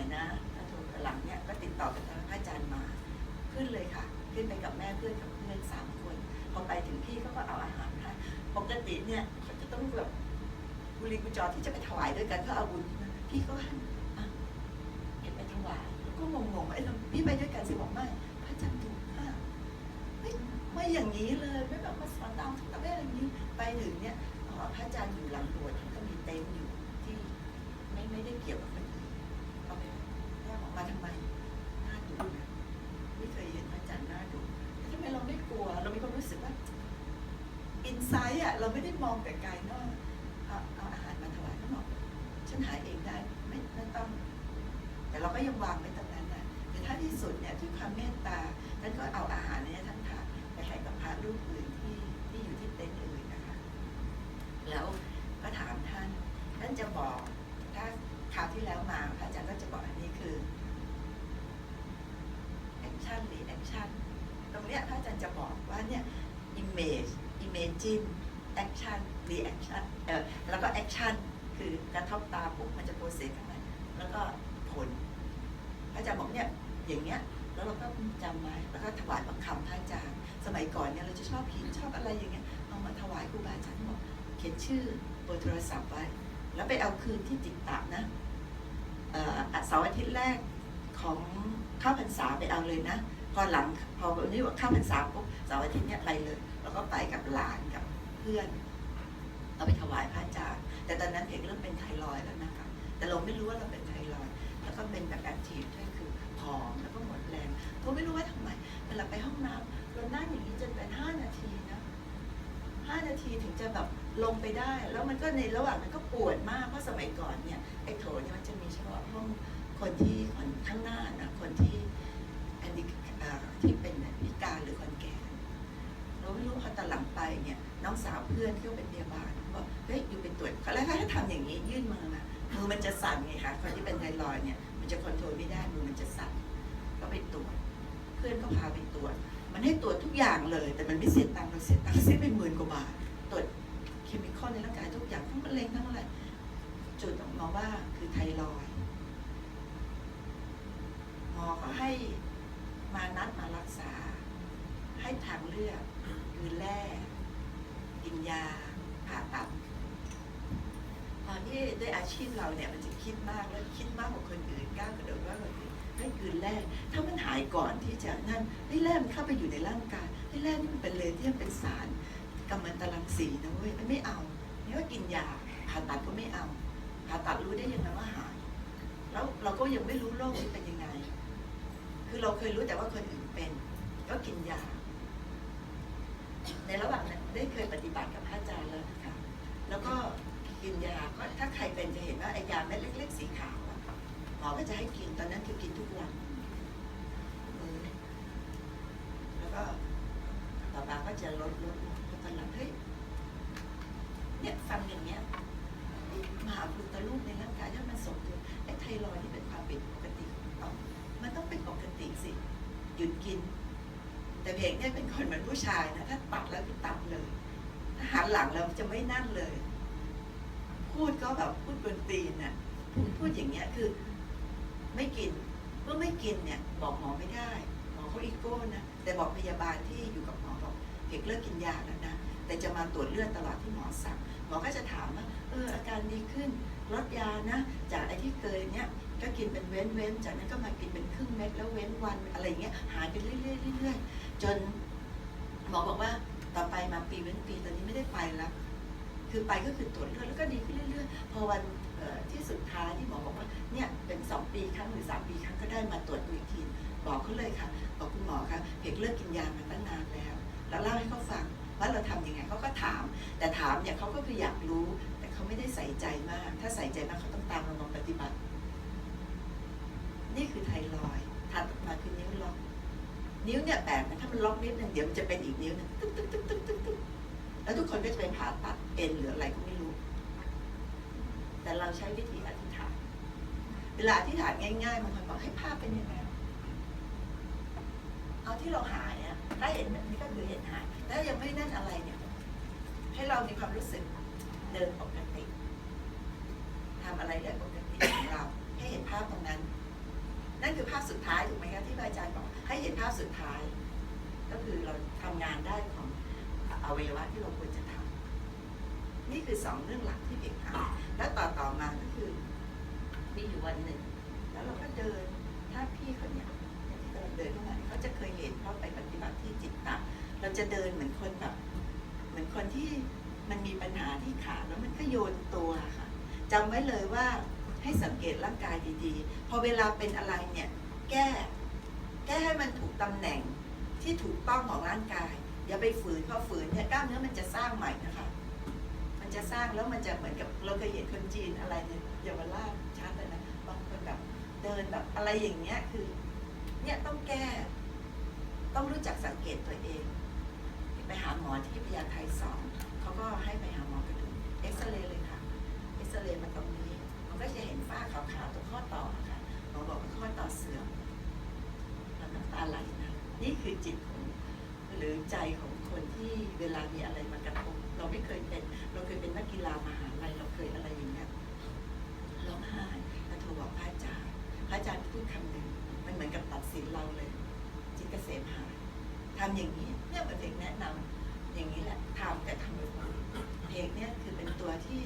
อยนะถ้าถูกหลังเนี่ยก็ติดต่อกับทางพระอาจารย์มา ขึ้นเลยค่ะ ขึ้นไปกับแม่เพื่อนกับเพื่อนสามคนพอไปถึงพี่เขาก็เอาอาหารให้ปกติเนี่ยเขาจะต้องแบบบุรีกุจอที่จะไปถวายด้วยกันเขาเอาบุญพี่ก็ห้อะเก็บไปถวายแล้วก็งงๆไอ้ยพี่ไปด้วยกันสิบอกไม่พระอาจารย์ถูกค่ะเฮ้ยไม่อย่างนี้เลยไม่แบบมาสอนตามทุกประเภทอย่างนี้ไปถึงเนี่ยพระอาจารย์อยู่หลัง เราไม่ได้มองแต่กายนอกเอาเอาอาหารมาถวายท่าบอกฉันหาเองได้ไม่ไม่ต้อง แต่เราก็ยังวางไว้ตรงนั้นนะแต่ถ้าที่สุดเนี่ยด้วยความเมตตาท่านก็เอาอาหารเนี่ยท่านถาไปให้กับพระรูปอื่นที่ที่อยู่ที่เต็นท์อื่นนะคะ แล้วก็ถามท่าน ท่านจะบอกถ้าคราวที่แล้วมาพระอาจารย์ก็จะบอกอันนี้คือ action reaction ตรงเนี้ยพระอาจารย์จะบอกว่าเนี่ย image imagine action reaction เออแล้วก็ action คือกระทบตาปุ๊บมันจะโปรเซสข้างในแล้วก็ผลพระอาจารย์บอกเนี่ยอย่างเงี้ยแล้วเราก็จำไว้แล้วก็ถวายบังคำพระอาจารย์ สมัยก่อนเนี่ยเราจะชอบหินชอบอะไรอย่างเงี้ยเอามาถวายครูบาอาจารย์บอกเขียนชื่อเบอร์โทรศัพท์ไว้ แล้วไปเอาคืนที่จิตตะนะเอ่อสาร์อาทิตย์แรกของข้าพรรษาไปเอาเลยนะพอหลังพอวันนี้ว่าข้าพรรษาปุ๊บเสาร์อาทิตย์เนี้ยไปเลย แล้วก็ไปกับหลานกับ เพื่อนเราไปถวายพระอาจารย์แต่ตอนนั้นเอกเริ่มเป็นไทรอยแล้วนะคะแต่เราไม่รู้ว่าเราเป็นไทรอยแล้วก็เป็นแบบแอคทีฟด้วยคือผอมแล้วก็หมดแรงก็ไม่รู้ว่าทำไมเวลาไปห้องน้ำเรานั่งอย่างนี้จนเป็นห้านาทีนะห้านาทีถึงจะแบบลงไปได้ แล้วมันก็ในระหว่างนั้นก็ปวดมากเพราะสมัยก่อนเนี่ยไอ้โถเนี่ยมันจะมีเฉพาะห้องคนที่คนข้างหน้านะคนที่อันนี้ที่เป็นพิการหรือคนแก่เราไม่รู้พอตอนหลังไปเนี่ย น้องสาวเพื่อนที่เขาเป็นพยาบาลบอกเฮ้ยอยู่ไปตรวจเขาแล้วถ้าทำอย่างนี้ยื่นมือมามือมันจะสั่นไงคะคนที่เป็นไทรอยเนี่ยมันจะคอนโทรลไม่ได้มือมันจะสั่นก็ไปตรวจ เพื่อนก็พาไปตรวจ มันให้ตรวจทุกอย่างเลย แต่มันไม่เสียตังค์เราเสียตังค์เสียไปหมื่นกว่าบาทตรวจเคมีคอลในร่างกายทุกอย่างทั้งมะเร็งทั้งอะไรจุดออกมาว่าคือไทรอยหมอก็ให้มานัดมารักษา ให้ทางเลือกคือแร่ กินยาผ่าตัดตอนที่ด้วยอาชีพเราเนี่ยมันจะคิดมากแล้วคิดมากกว่าคนอื่นกล้ากระโดดว่าคนอื่นให้คืนแร่ถ้ามันหายก่อนที่จะนั่นให้แร่มันเข้าไปอยู่ในร่างกายให้แร่นี่มันเป็นเลเทียมเป็นสารกัมมันตรังสีนะเว้ยไม่เอานี่ว่ากินยาผ่าตัดก็ไม่เอาผ่าตัดรู้ได้ยังไงว่าหาย แล้วเราก็ยังไม่รู้โรคนี้เป็นยังไง คือเราเคยรู้แต่ว่าคนอื่นเป็น ก็กินยา ในระหว่างนั้น ได้เคยปฏิบัติกับพระอาจารย์แล้วนะคะแล้วก็กินยาก็ถ้าใครเป็นจะเห็นว่าไอ้ยาเม็ดเล็ก ๆ สีขาวอะหมอก็จะให้กินตอนนั้นคือกินทุกวันแล้วก็ต่อมาก็จะลดลดลดตอนหลังเฮ้ยเนี่ยฟังอย่างเงี้ยมหาพุทธรูปในร่างกายถ้ามันสมดุลไอ้ไทรอยด์ที่เป็นความผิดปกติของเรามันต้องเป็นปกติสิหยุดกิน แต่เพลงเนี่ยเป็นคนเหมือนผู้ชายนะถ้าตัดแล้วตัดเลยถ้าหันหลังเราจะไม่นั่นเลย พูดก็แบบพูดบนตีนน่ะพูดอย่างเงี้ยคือ ไม่กินเมื่อไม่กินเนี่ย บอกหมอไม่ได้ หมอเขาอีโก้นะแต่บอกพยาบาลที่อยู่กับหมอบอกเพกเลิกกินยาแล้วนะแต่จะมาตรวจเลือดตลอดที่หมอสั่งหมอก็จะถามว่าเอออาการดีขึ้น ลดยานะ จากไอ้ที่เคยเนี่ยก็กินเป็นเว้นเว้นจากนั้นก็มากินเป็นครึ่งเม็ดแล้วเว้นวันอะไรเงี้ยหายไปเรื่อยๆเรื่อยๆจนหมอบอกว่าต่อไปมาปีเว้นปีตอนนี้ไม่ได้ไปแล้วคือไปก็คือตรวจเลือดแล้วก็ดีขึ้นเรื่อยๆ พอวันที่สุดท้ายที่หมอบอกว่าเนี่ยเป็นสองปีครั้งหรือสามปีครั้งก็ได้มาตรวจดูอีกทีบอกเขาเลยค่ะบอกคุณหมอคะเพกเลิกกินยามาตั้งนานแล้ว แล้วเล่าให้เขาฟังว่าเราทำยังไงเขาก็ถาม แต่ถามเนี่ยเขาก็คืออยากรู้ เขาไม่ได้ใส่ใจมาก ถ้าใส่ใจมากเขาต้องตามเรามาปฏิบัติ นี่คือไทรอยถัดมาคือนิ้วล็อก นิ้วเนี่ยแปลกนะถ้ามันล็อกนิดนึงเดี๋ยวมันจะเป็นอีกนิ้วหนึงตึ๊กตึ๊กตึ๊กตึ๊กตึ๊กตึ๊กแล้วทุกคนก็จะไปผ่าตัดเอ็นหรืออะไรก็ไม่รู้ แต่เราใช้วิธีอธิษฐาน เวลาอธิษฐานง่ายๆบางคนบอกให้ภาพเป็นยังไงเอาที่เราหายอะถ้าเห็นแบบนี้ก็คือเห็นหายถ้ายังไม่นั่นอะไรเนี่ย ให้เรามีความรู้สึกเดินปก อะไรได้ปกติของเรา ให้เห็นภาพตรงนั้น นั่นคือภาพสุดท้ายถูกไหมคะที่อาจารย์บอกให้เห็นภาพสุดท้าย ก็คือเราทำงานได้ของอวัยวะที่เราควรจะทำนี่คือสองเรื่องหลักที่เด็กทำแล้วต่อต่อมาก็คือ มีอยู่วันหนึ่ง แล้วเราก็เดินถ้าพี่คนเนี้ยที่กำลังเดินเข้ามาเนี่ยเขาจะเคยเห็นเพราะไปปฏิบัติที่จิตตะเราจะเดินเหมือนคนแบบ เหมือนคนที่มันมีปัญหาที่ขาแล้วมันก็โยนตัวค่ะ จำไว้เลยว่าให้สังเกตร่างกายดีๆ พอเวลาเป็นอะไรเนี่ย แก้ แก้ให้มันถูกตำแหน่งที่ถูกต้องของร่างกาย อย่าไปฝืนเพราะฝืนเนี่ยกล้ามเนื้อมันจะสร้างใหม่นะคะ มันจะสร้างแล้วมันจะเหมือนกับเราเคยเห็นคนจีนอะไรเนี่ยเยาวราชชัดเลยนะบางคนแบบเดินแบบอะไรอย่างเงี้ยคือ เนี่ยต้องแก้ ต้องรู้จักสังเกตตัวเอง ไปหาหมอที่พยาไทสองเขาก็ให้ไปหาหมอกระดูกเอ็กซเรย์เลยค่ะ ซเรย์มาตรงนี้มันก็จะเห็นฝ้าขาวๆตรงข้อต่อค่ะหมอบอกว่าข้อต่อเสื่อมแล้วน้ำตาไหลนะนี่คือจิตของหรือใจของคนที่เวลามีอะไรมากระทบเราไม่เคยเป็น เราเคยเป็นนักกีฬามหาลัยเราเคยอะไรอย่างเงี้ยร้องไห้แล้วโทรบอกพระอาจารย์พระอาจารย์พูดคำหนึ่งมันเหมือนกับตัดสินเราเลย จิตเกษมหายทำอย่างนี้เนี่ยเหมือนเด็กแนะนำอย่างนี้แหละทำแต่ทำบ่อยๆเพลงเนี่ยคือเป็นตัวที่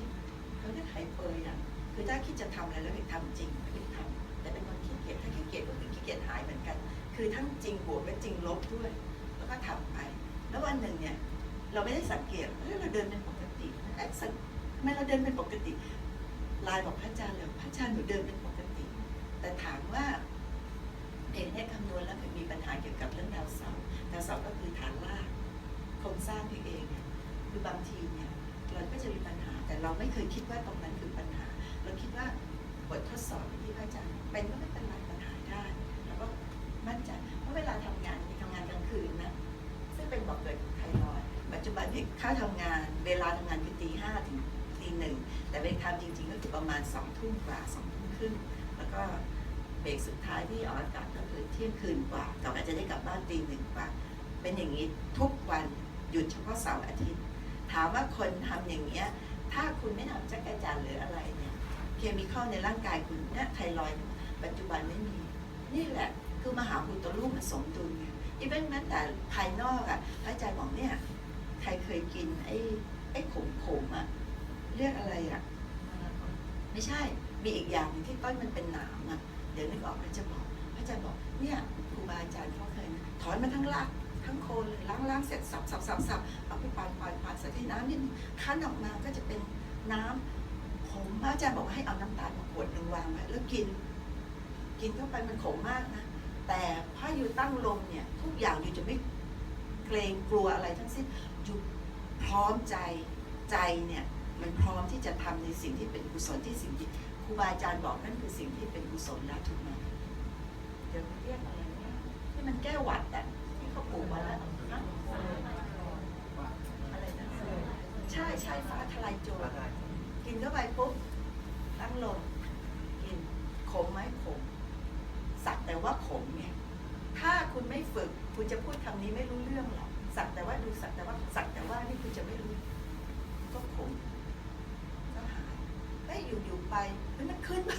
เขาเรียกไฮเปอร์อย่างคือถ้าคิดจะทำอะไรแล้วเด็กทำจริงเด็กทำแต่เป็นคนขี้เกียจถ้าขี้เกียจก็คือขี้เกียจหายเหมือนกัน คือทั้งจริงบวกและจริงลบด้วย แล้วก็ทำไป แล้ววันหนึ่งเนี่ยเราไม่ได้สังเกตเฮ้ยเราเดินเป็นปกติเอ๊ะสังทำไมเราเดินเป็นปกติลน์บอกพระอาจารย์เลยพระอาจารย์หนูเดินเป็นปกติ แต่ถามว่าเอกเนี่ยคำนวณแล้วมันมีปัญหาเกี่ยวกับเรื่องดาวเสาร์ดาวเสาร์ก็คือฐานรากโครงสร้างที่เองเนี่ยคือบางทีเนี่ยเราก็จะมีปัญหา แต่เราไม่เคยคิดว่าตรงนั้นคือปัญหา เราคิดว่าบททดสอบที่พระอาจารย์เป็นก็ไม่เป็นไรปัญหาได้ แล้วก็มั่นใจเพราะเวลาทำงานมีทำงานกลางคืนนะซึ่งเป็นบอกเกิดไทรอยปัจจุบันเนี่ค่าทำงานเวลาทำงานคือตีห้าถึงตีหนึ่งแต่เวลาทำจริงๆก็คือประมาณสองทุ่มกว่าสองทุ่มครึ่งแล้วก็เบรกสุดท้ายที่ออกอากาศก็คือเที่ยงคืนกว่าเราอาจจะได้กลับบ้านตีหนึ่งกว่า เป็นอย่างนี้ทุกวันหยุดเฉพาะเสาร์อาทิตย์ ถามว่าคนทำอย่างเงี้ย ถ้าคุณไม่ทำจักรจันทร์หรืออะไรเนี่ยเคมีเข้าในร่างกายคุณเนี่ยไทรอยด์ปัจจุบันไม่มี นี่แหละคือมหาพุทธรูปมันสมดุลไงอีเวนต์แม้แต่ภายนอกอะพระอาจารย์บอกเนี่ยใครเคยกินไอ้ไอ้ขมขมอะเรียกอะไรอะไม่ใช่มีอีกอย่างหนึงที่ต้นมันเป็นหนามอะเดี๋ยวนึกออกพระจะบอกพระอาจารย์บอกเนี่ยครูบาอาจารย์เขาเคยนะถอนมันทั้งราก ทั้งโคนเลยล้างล้างเสร็จสับสับสับสับเอาไปปานปานปานใส่ที่น้ำนิดคั้นออกมาก็จะเป็นน้ำผมพระอาจารย์บอกให้เอาน้ำตาลมาขวดหนึ่งวางไว้แล้วกิน กินเข้าไปมันขมมากนะ แต่ถ้าอยู่ตั้งลมเนี่ย ทุกอย่างอยู่จะไม่เกรงกลัวอะไรทั้งสิ้นอยู่พร้อมใจใจเนี่ยมันพร้อมที่จะทำในสิ่งที่เป็นกุศลที่สิ่งที่ครูบาอาจารย์บอกนั่นคือสิ่งที่เป็นกุศลแล้วถูกไหมเดี๋ยวมันเรียกอะไรเนี่ยที่มันแก้หวัดอะ ที่เขาปลูกไว้แล้วนะอะไรนะใช่ใช่ฟ้าทลายโจรกินเข้าไปปุ๊บตั้งลมกินขมไหมขมสักแต่ว่าขมไงถ้าคุณไม่ฝึก คุณจะพูดคำนี้ไม่รู้เรื่องหรอกสักแต่ว่าดูสักแต่ว่าสักแต่ว่านี่คุณจะไม่รู้ ก็ขมก็หายเฮ้ยอยู่อยู่ไปเฮ้ยมันขึ้นมา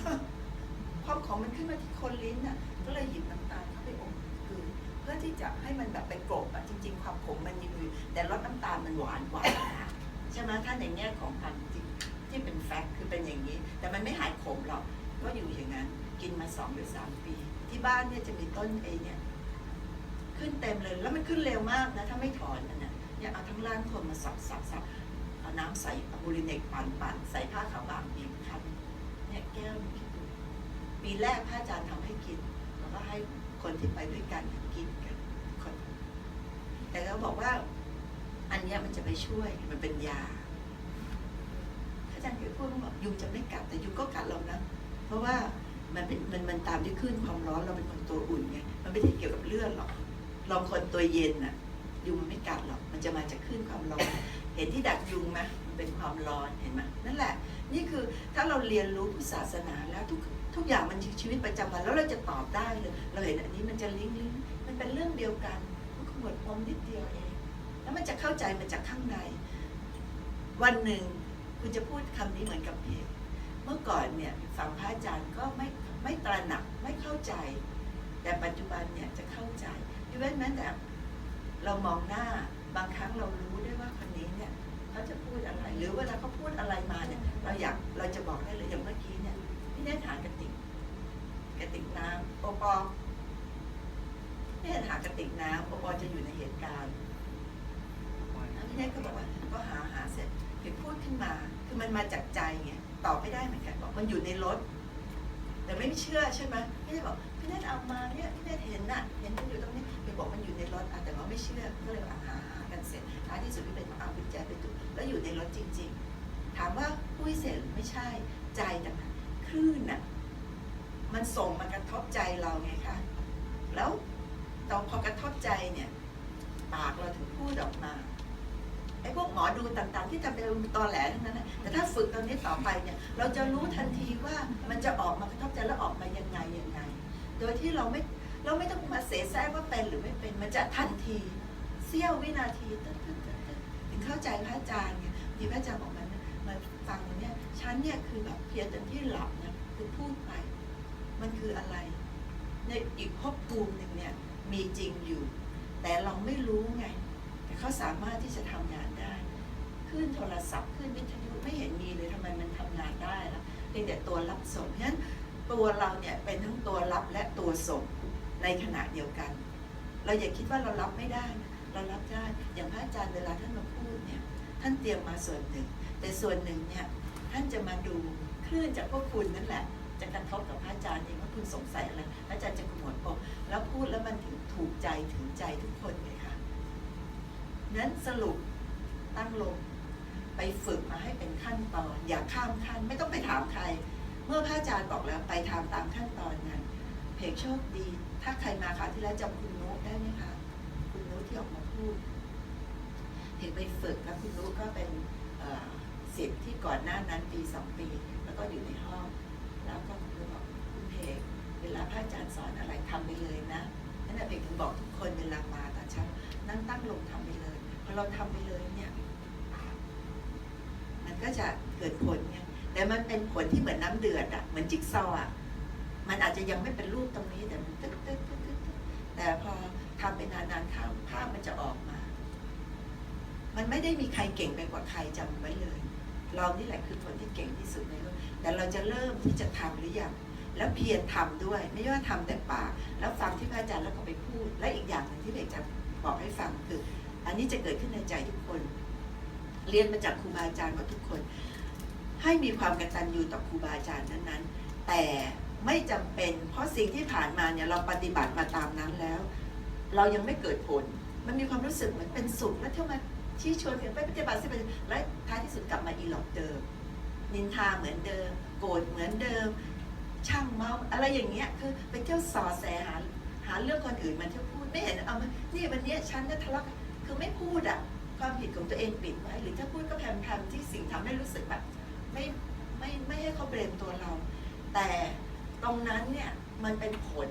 ความของมันขึ้นมาที่คนลิ้นน่ะ ก็เลยหยิบน้ำตาลเข้าไปอมคือเพื่อที่จะให้มันแบบไปกลบอะจริง ๆ ความขมมันยังอยู่แต่รสน้ำตาลมันหวานกว่า ใช่ไหมถ้าในแง่ของความจริงที่เป็นแฟกต์คือเป็นอย่างนี้ แต่มันไม่หายขมหรอกก็อยู่อย่างนั้น กินมาสองหรือสามปี ที่บ้านเนี่ยจะมีต้นไอ้เนี่ยขึ้นเต็มเลยแล้วมันขึ้นเร็วมากนะ ถ้าไม่ถอนมันนะเนี่ยเอาทั้งล่างคนมาสับสับสับเอาน้ำใส่บูริเนกปั่นปั่นใส่ผ้าขาวบางบีบคั้นเนี่ยแก้วคิดดูปีแรกพระอาจารย์ทำให้กินแล้วก็ให้คนที่ไปด้วยกันกินกันคน แต่เขาบอกว่า อันเนี้ยมันจะไปช่วยมันเป็นยา จารย์เคยพูดว่าบอกยุงจะไม่กัดแต่ยุงก็กัดเรานะเพราะว่ามันเป็นมันมันตามที่ขึ้นความร้อนเราเป็นคนตัวอุ่นไงมันไม่ได้เกี่ยวกับเลือดหรอกลองคนตัวเย็นน่ะ ยุงมันไม่กัดหรอกมันจะมาจากขึ้นความร้อน เห็นที่ดักยุงไหมมันเป็นความร้อนเห็นไหมนั่นแหละ นี่คือถ้าเราเรียนรู้พุทธศาสนาแล้วทุกทุกอย่างมันชีวิตประจำวันแล้วเราจะตอบได้เลยเราเห็นอันนี้มันจะลิงก์ลิงก์มันเป็นเรื่องเดียวกันมันขมวดปมนิดเดียวเองแล้วมันจะเข้าใจมันจากข้างใน วันหนึ่ง คุณจะพูดคำนี้เหมือนกับเพจเมื่อก่อนเนี่ยฟังพระอาจารย์ก็ไม่ไม่ตระหนักไม่เข้าใจ แต่ปัจจุบันเนี่ยจะเข้าใจอีเว้นแม้แต่เรามองหน้าบางครั้งเรารู้ได้ว่าคนนี้เนี่ยเขาจะพูดอะไร หรือเวลาเขาพูดอะไรมาเนี่ยเราอยากเราจะบอกได้เลยอย่างเมื่อกี้เนี่ยพี่แน่ถามกระติกกระติกน้ำโอปอพี่แน่ถามกระติกน้ำโอปอจะอยู่ในเหตุการณ์แล้วพี่แน่ก็บอกว่าก็หาหา มันมาจากใจไงตอบไม่ได้เหมือนกันบอกมันอยู่ในรถ แต่ไม่เชื่อใช่ไหมพี่แน่บอกพี่แน่เอามาเนี่ยพี่แน่เห็นน่ะเห็นมันอยู่ตรงนี้ไปบอกมันอยู่ในรถแต่ว่าไม่เชื่อก็เลยเอาหาหากันเสร็จท้ายที่สุดพี่เป็นมาเอากุญแจไปดูแล้วอยู่ในรถจริง ๆ ถามว่าปุ้เสร็จหรือไม่ใช่ใจต่างหากคลื่นน่ะมันส่งมากระทบใจเราไงคะแล้วตอพอกระทบใจเนี่ยปากเราถึงพูดออกมา ไอ้พวกหมอดูต่างๆ ที่ทำเป็นตอแหลทั้งนั้นนะแต่ถ้าฝึกตอนนี้ต่อไปเนี่ย เราจะรู้ทันทีว่ามันจะออกมากระทบใจแล้วออกมายังไงยังไง โดยที่เราไม่เราไม่ต้องมาเสแสร้งว่าเป็นหรือไม่เป็นมันจะทันทีเสี้ยววินาทีตึ๊ดตึ๊ดตึ๊ดถึงเข้าใจพระอาจารย์เนี่ยที่พระอาจารย์บอกมันมาฟังเนี่ยฉันเนี่ยคือแบบเพียงจนที่หลับนะคือพูดไป มันคืออะไร ในอีกภพภูมิหนึ่งเนี่ยมีจริงอยู่ แต่เราไม่รู้ไง เขาสามารถที่จะทำงานได้ขึ้นโทรศัพท์ขึ้นวิทยุไม่เห็นมีเลยทำไมมันทำงานได้ล่ะเพียงแต่ตัวรับส่งเพราะฉะนั้นตัวเราเนี่ยเป็นทั้งตัวรับและตัวส่งในขณะเดียวกัน เราอย่าคิดว่าเรารับไม่ได้นะเรารับได้อย่างพระอาจารย์เวลาท่านมาพูดเนี่ยท่านเตรียมมาส่วนหนึ่ง แต่ส่วนหนึ่งเนี่ยท่านจะมาดูคลื่นจากพวกคุณนั่นแหละจะกระทบกับพระอาจารย์เองว่าคุณสงสัยอะไรพระอาจารย์จะขมวดปมแล้วพูดแล้วมันถึงถูกใจถึงใจทุกคนไงคะ นั้นสรุปตั้งลงไปฝึกมาให้เป็นขั้นตอน อย่าข้ามขั้นไม่ต้องไปถามใคร เมื่อพระอาจารย์บอกแล้วไปทำตามขั้นตอนนั้นเพกโชคดี ถ้าใครมาคราวที่แล้วจำคุณนุได้ไหมคะคุณนุที่ออกมาพูดเห็นไปฝึกแล้วคุณนุก็เป็นเสิทธิ์ที่ก่อนหน้านั้นปีสองปี แล้วก็อยู่ในห้อง แล้วก็คุณนุบอกคุณเพกเวลาพระอาจารย์สอนอะไรทำไปเลยนะนั่นแหละเพกถึงบอกทุกคนเวลามาตอนเช้านั่งตั้งลงทำไปเลย เราทำไปเลยเนี่ย มันก็จะเกิดผลไงแต่มันเป็นผลที่เหมือนน้ำเดือดอะเหมือนจิ๊กซอว์อะมันอาจจะยังไม่เป็นรูปตรงนี้แต่มันตึ๊ดตึ๊ดตึ๊ดตึ๊ดแต่พอทำไปนานๆเข้าภาพมันจะออกมา มันไม่ได้มีใครเก่งไปกว่าใครจำไว้เลย เรานี่แหละคือคนที่เก่งที่สุดในโลกแต่เราจะเริ่มที่จะทำหรือยังแล้วเพียรทำด้วย ไม่ใช่ว่าทำแต่ปากแล้วฟังที่พระอาจารย์แล้วก็ไปพูด และอีกอย่างหนึ่งที่เด็กจะบอกให้ฟังคือ อันนี้จะเกิดขึ้นในใจทุกคน เรียนมาจากครูบาอาจารย์มดทุกคน ให้มีความกตัญญูต่อครูบาอาจารย์นั้นๆ แต่ไม่จำเป็น เพราะสิ่งที่ผ่านมาเนี่ยเราปฏิบัติมาตามนั้นแล้ว เรายังไม่เกิดผล มันมีความรู้สึกเหมือนเป็นสุขแล้วเที่ยวมาชี้ชวนกันไปปฏิบัติสิไปและท้ายที่สุดกลับมาอีหลอกเดิม นินทาเหมือนเดิม โกรธเหมือนเดิม ช่างเมาอะไรอย่างเงี้ยคือไปเที่ยวสอแสหาหาเรื่องคนอื่นมาเที่ยวพูดไม่เห็นเอามานี่วันนี้ฉันเนี่ยทะเลาะ คือไม่พูดอะความผิดของตัวเองปิดไว้หรือถ้าพูดก็แพมๆที่สิ่งทำให้รู้สึกแบบไม่ไม่ไม่ให้เขาเบรมตัวเรา แต่ตรงนั้นเนี่ยมันเป็นผล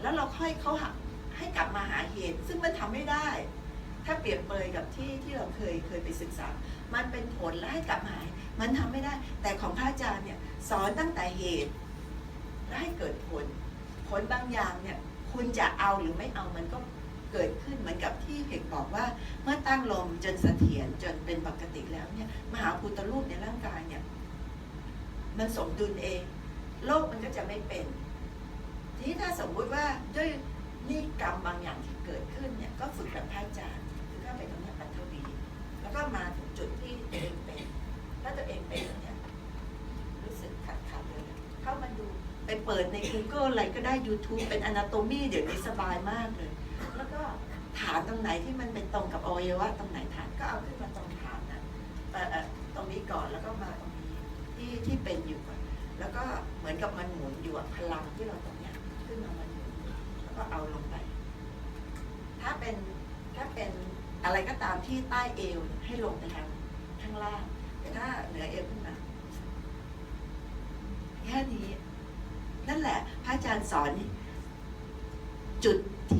แล้วเราค่อยเขาหาให้กลับมาหาเหตุ ซึ่งมันทำไม่ได้ ถ้าเปรียบเปรยกับที่ที่เราเคยเคยไปศึกษา มันเป็นผลแล้วให้กลับมามันทำไม่ได้ แต่ของพระอาจารย์เนี่ยสอนตั้งแต่เหตุ และให้เกิดผล ผลบางอย่างเนี่ยคุณจะเอาหรือไม่เอามันก็ เกิดขึ้นเหมือนกับที่เพกบอกว่า เมื่อตั้งลมจนเสถียรจนเป็นปกติแล้วเนี่ยมหาพุทธรูปในร่างกายเนี่ยมันสมดุลเอง โลกมันก็จะไม่เป็น ทีนี้ถ้าสมมุติว่าด้วยนิกรรมบางอย่างที่เกิดขึ้นเนี่ยก็ฝึกแบบพระอาจารย์คือเข้าไปตรงนี้ปัทวี แล้วก็มาถึงจุดที่ตัวเองเป็นถ้าตัวเองเป็นเนี่ยรู้สึกขัดขัดๆเลยเข้ามาดูไปเปิดใน Google อะไรก็ได้ YouTube เป็น Anatomy เดี๋ยวนี้สบายมากเลย แล้วก็ฐานตรงไหนที่มันเป็นตรงกับอวัยวะตรงไหนฐานก็เอาขึ้นมาตรงฐานนั้นเอ่อเอ่อตรงนี้ก่อนแล้วก็มาตรงนี้ที่ที่เป็นอยู่ก่อนแล้วก็เหมือนกับมันหมุนอยู่อะพลังที่เราตรงเนี้ยขึ้นมามันหมุนแล้วก็เอาลงไป ถ้าเป็นถ้าเป็นอะไรก็ตามที่ใต้เอวให้ลงไปทางข้างล่าง แต่ถ้าเหนือเอวขึ้นมาแค่นี้ นั่นแหละ พระอาจารย์สอนนี่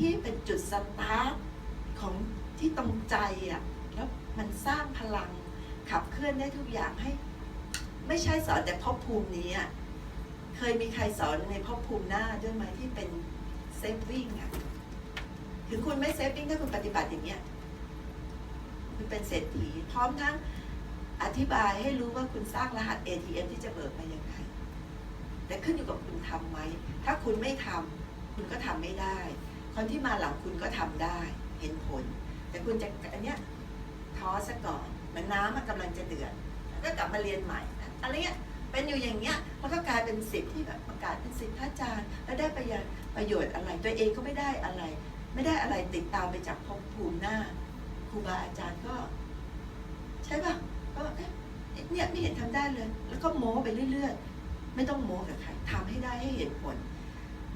ที่เป็นจุดสตาร์ทของที่ตรงใจอะแล้วมันสร้างพลังขับเคลื่อนได้ทุกอย่างให้ ไม่ใช่สอนแต่ภพภูมินี้อะเคยมีใครสอนในภพภูมิหน้าด้วยไหมที่เป็นเซฟวิ่งอะถึงคุณไม่เซฟวิ่งถ้าคุณปฏิบัติอย่างเงี้ยคุณเป็นเศรษฐีพร้อมทั้งอธิบายให้รู้ว่าคุณสร้างรหัส ATM ที่จะเบิกมายังไงแต่ขึ้นอยู่กับคุณทำไหม ถ้าคุณไม่ทำคุณก็ทำไม่ได้ คนที่มาหลังคุณก็ทำได้เห็นผล แต่คุณจะอันเนี้ยท้อซะก่อนมันน้ำมันกำลังจะเดือดแล้วก็กลับมาเรียนใหม่นะอะไรเงี้ยเป็นอยู่อย่างเงี้ยมันก็กลายเป็นสิทธิ์ที่แบบประกาศเป็นสิทธิ์พระอาจารย์แล้วได้ประโยชน์ประโยชน์อะไร ตัวเองก็ไม่ได้อะไร ไม่ได้อะไรติดตามไปจากภพภูมิหน้าครูบาอาจารย์ก็ ใช่ป่ะก็เนี่ยไม่เห็นทำได้เลย แล้วก็โม้ไปเรื่อยๆ ไม่ต้องโม้กับใครทำให้ได้ให้เห็นผล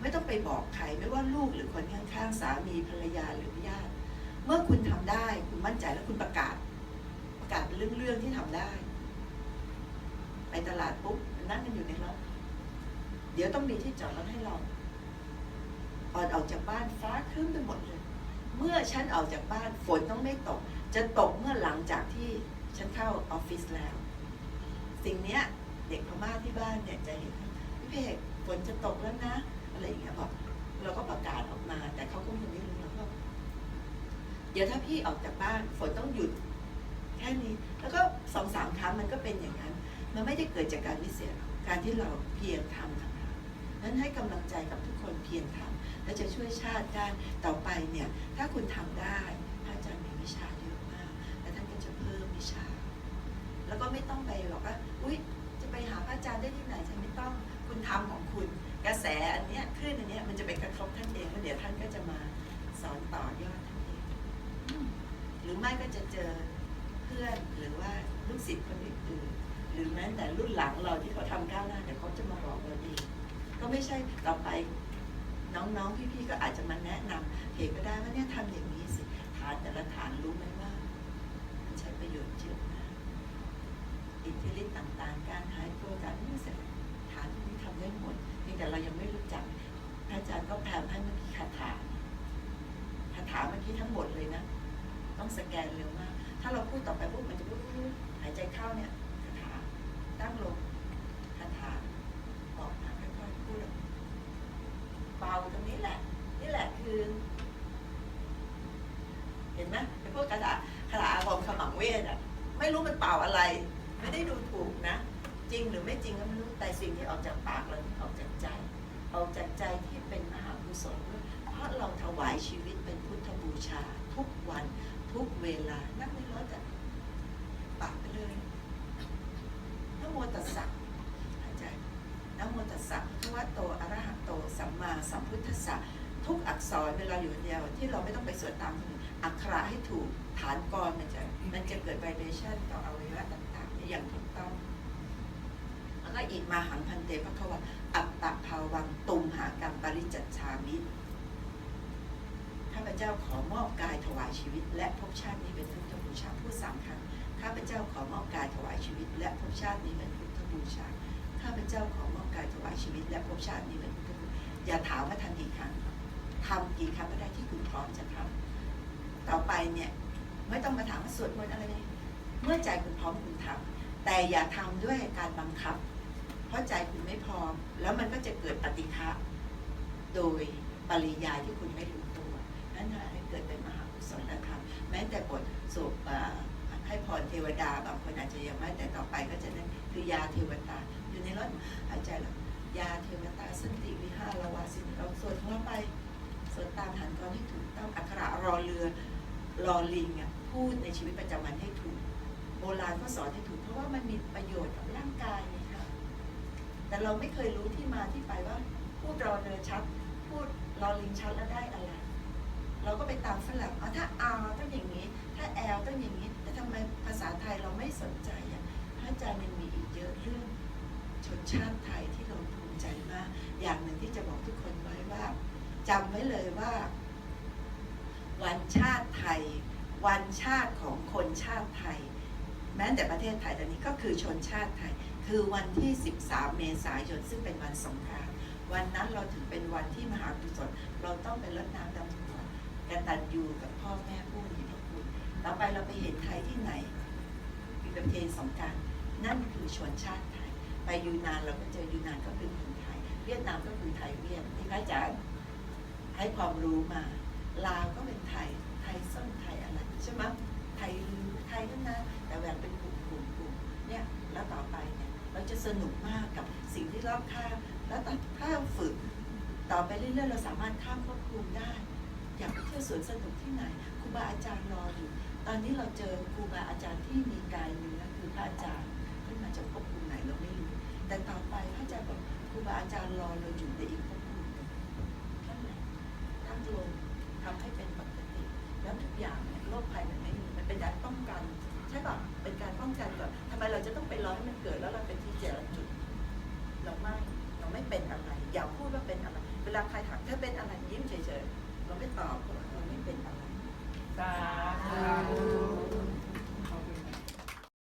ไม่ต้องไปบอกใครไม่ว่าลูกหรือคนข้างๆสามีภรรยาหรือญาติ เมื่อคุณทำได้คุณมั่นใจแล้วคุณประกาศ ประกาศเป็นเรื่องๆที่ทำได้ ไปตลาดปุ๊บนั่งกันอยู่ในรถเดี๋ยวต้องมีที่จอดรถให้เราก่อนออกจากบ้านฟ้าครึ้มไปหมดเลย เมื่อฉันออกจากบ้านฝนต้องไม่ตก จะตกเมื่อหลังจากที่ฉันเข้าออฟฟิศแล้ว สิ่งเนี้ยเด็กพม่าที่บ้านเนี่ยจะเห็นพี่เพกฝนจะตกแล้วนะ อะไรอย่างเงี้ยบอกเราก็ประกาศออกมา แต่เขาก็ยังไม่รู้เราก็เดี๋ยวถ้าพี่ออกจากบ้านฝนต้องหยุดแค่นี้ แล้วก็สองสามครั้งมันก็เป็นอย่างนั้น มันไม่ได้เกิดจากการวิเศษการที่เราเพียรทำต่างหากนั้นให้กำลังใจกับทุกคนเพียรทำและจะช่วยชาติได้ต่อไปเนี่ย ถ้าคุณทำได้พระอาจารย์มีวิชาเยอะมากและท่านก็จะเพิ่มวิชา แล้วก็ไม่ต้องไปบอกว่าอุ๊ยจะไปหาพระอาจารย์ได้ที่ไหนฉันไม่ต้องคุณทำของคุณ กระแสอันเนี้ย คลื่นอันเนี้ยมันจะไปกระทบท่านเองแล้วเดี๋ยวท่านก็จะมาสอนต่อยอดท่านเองหรือไม่ก็จะเจอเพื่อนหรือว่าลูกศิษย์คนอื่นๆหรือแม้แต่รุ่นหลังเราที่เขาทำก้าวหน้าเดี๋ยวเขาจะมาบอกเราเองก็ไม่ใช่ต่อไปน้องๆพี่ๆก็อาจจะมาแนะนำเพจก็ได้ว่าเนี่ยทำอย่างนี้สิฐานแต่ละฐานรู้ไหมว่า มันใช้ประโยชน์เยอะมากอิทธิฤทธิ์ต่างๆ การหายตัวการนี่เสร็จฐานที่นี้ทำได้หมดเพียงแต่เรายังไม่รู้จัก พระอาจารย์ก็แพร่ให้เมื่อกี้คาถาคาถาเมื่อกี้ทั้งหมดเลยนะ ต้องสแกนเร็วมาก ถ้าเราพูดต่อไปปุ๊บมันจะปุ๊บหายใจเข้าเนี่ยคาถาตั้งลงคาถาออกมาค่อยๆพูดเบาตรงนี้แหละ นี่แหละคือ เห็นไหมไอ้พวกคาถาคาถาอาคมขมังเวทอะไม่รู้มันเป่าอะไร ไม่ได้ดูถูกนะ จริงหรือไม่จริงก็ไม่รู้แต่สิ่งที่ออกจากปากเราออกจากใจ ออกจากใจที่เป็นมหากุศลเพราะเราถวายชีวิตเป็นพุทธบูชา ทุกวันทุกเวลา นั่งไม่ร้อนแต่ปากไปเลยนโมตัสสะหายใจนโมตัสสะพระวะโตอะระหะโต สัมมาสัมพุทธัสสะทุกอักษรเวลาอยู่คนเดียวที่เราไม่ต้องไปสวดตามอักขระให้ถูกฐานกรมันจะมันจะเกิดไวเบชั่นต่ออวัยวะต่างๆอย่างถูกต้องแล้วก็อีกมาหังพันเตพระควา อัตตะภาวังตุมหากรรมปริจัตชามิข้าพเจ้าขอมอบกายถวายชีวิต และภพชาตินี้เป็นพุทธบูชาพูดสามครั้งข้าพเจ้าขอมอบกายถวายชีวิต และภพชาตินี้เป็นพุทธบูชาข้าพเจ้าขอมอบกายถวายชีวิต และภพชาตินี้เป็นพุทธบูชาอย่าถามว่าทำกี่ครั้งทำกี่ครั้งก็ได้ที่คุณพร้อมจะทำต่อไปเนี่ยไม่ต้องมาถามว่าสวดมนต์อะไรเลยเมื่อใจคุณพร้อมคุณทำแต่อย่าทำด้วยการบังคับ เพราะใจคุณไม่พร้อม แล้วมันก็จะเกิดปฏิฆะโดยปริยายที่คุณไม่รู้ตัวนั่นทำให้เกิดเป็นมหากุศลธรรมแม้แต่บทสวดอ่าให้พรเทวดาบางคนอาจจะยังไม่แต่ต่อไปก็จะนั่นคือยาเทวตาอยู่ในรถหายใจแล้วยาเทวตาสันติวิหารวาสินเราสวดของเราไปสวดตามฐานกรให้ถูกต้องอักขระรอเรือรอลิงอะพูดในชีวิตประจำวันให้ถูก โบราณก็สอนให้ถูกเพราะว่ามันมีประโยชน์กับร่างกาย แต่เราไม่เคยรู้ที่มาที่ไปว่า พูดรอเรือชัด พูดรอลิงชัดแล้วได้อะไร เราก็ไปตามฝรั่งอ๋อถ้า R ต้องอย่างนี้ ถ้า L ต้องอย่างนี้ แต่ทำไมภาษาไทยเราไม่สนใจอะพระอาจารย์ยังมีอีกเยอะเรื่องชนชาติไทยที่เราภูมิใจมาก อย่างหนึ่งที่จะบอกทุกคนไว้ว่าจำไว้เลยว่า วันชาติไทย วันชาติของคนชาติไทย แม้แต่ประเทศไทยตอนนี้ก็คือชนชาติไทย คือวันที่ 13 เมษายนซึ่งเป็นวันสงกรานต์วันนั้นเราถึงเป็นวันที่มหากุศลเราต้องไปรดน้ำดำหัวกตัญญูกับพ่อแม่ผู้มีพระคุณต่อไปเราไปเห็นไทยที่ไหนมีประเพณีสงกรารนั่นคือชนชาติไทย ไปยูนานเราก็เจอยูนานก็คือคนไทย เวียดนามก็คือไทยเวียดที่พระอาจารย์ให้ความรู้มา ลาวก็เป็นไทยไทยส้มไทยอะไรใช่ไหมไทยลือไทยนั่นนะแต่แบ่งเป็นกลุ่มกลุ่มกลุ่มเนี่ยแล้วต่อไป เราจะสนุกมากกับสิ่งที่รอบข้างแล้วถ้าเราฝึกต่อไปเรื่อยๆเราสามารถข้ามภพภูมิได้ อยากไปเที่ยวสวนสนุกที่ไหนครูบาอาจารย์รออยู่ตอนนี้เราเจอครูบาอาจารย์ที่มีกายเนื้อคือพระอาจารย์ขึ้นมาจากภพภูมิไหนเราไม่รู้แต่ต่อไปพระอาจารย์บอกครูบาอาจารย์รอเราอยู่ในอีกภพภูมิหนึ่งนั่นแหละตั้งลงทำให้เป็นปกติ แล้วทุกอย่างเนี่ยโรคภัยมันไม่มีมันเป็นการป้องกัน ใช่ป่ะเป็นการป้องกันก่อนทำไมเราจะต้องไปรอให้มันเกิดแล้วเราเป็นที่เจรจุด เราไม่ เราไม่เป็นอะไร อย่าพูดว่าเป็นอะไร เ